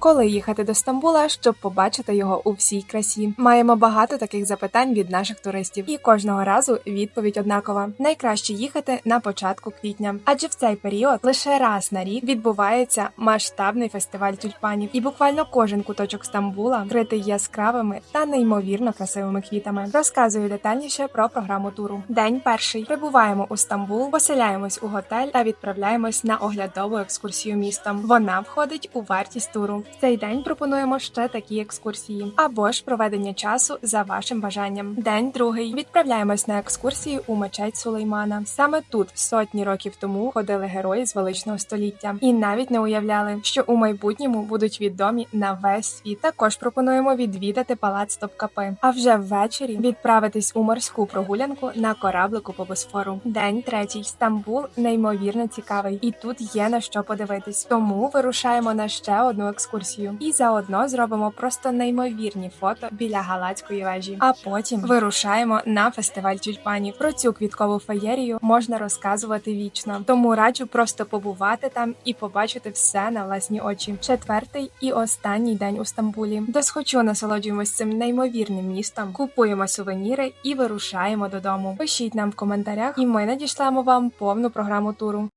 Коли їхати до Стамбула, щоб побачити його у всій красі? Маємо багато таких запитань від наших туристів, і кожного разу відповідь однакова: найкраще їхати на початку квітня, адже в цей період лише раз на рік відбувається масштабний фестиваль тюльпанів, і буквально кожен куточок Стамбула вкритий яскравими та неймовірно красивими квітами. Розказую детальніше про програму туру. День перший прибуваємо у Стамбул, поселяємось у готель та відправляємось на оглядову екскурсію містом. Вона входить у вартість туру. В цей день пропонуємо ще такі екскурсії або ж проведення часу за вашим бажанням. День другий відправляємось на екскурсію у мечеть Сулеймана. Саме тут сотні років тому ходили герої з величного століття, і навіть не уявляли, що у майбутньому будуть відомі на весь світ. Також пропонуємо відвідати палац Топкапи. А вже ввечері відправитись у морську прогулянку на кораблику по Босфору. День третій. Стамбул неймовірно цікавий, і тут є на що подивитись. Тому вирушаємо на ще одну екскурсію і заодно зробимо просто неймовірні фото біля галацької вежі. А потім вирушаємо на фестиваль тюльпанів. Про цю квіткову феєрію можна розказувати вічно. Тому раджу просто побувати там і побачити все на власні очі. Четвертий і останній день у Стамбулі. Досхочу насолоджуємось цим неймовірним містом, купуємо сувеніри і вирушаємо додому. Пишіть нам в коментарях, і ми надішлемо вам повну програму туру.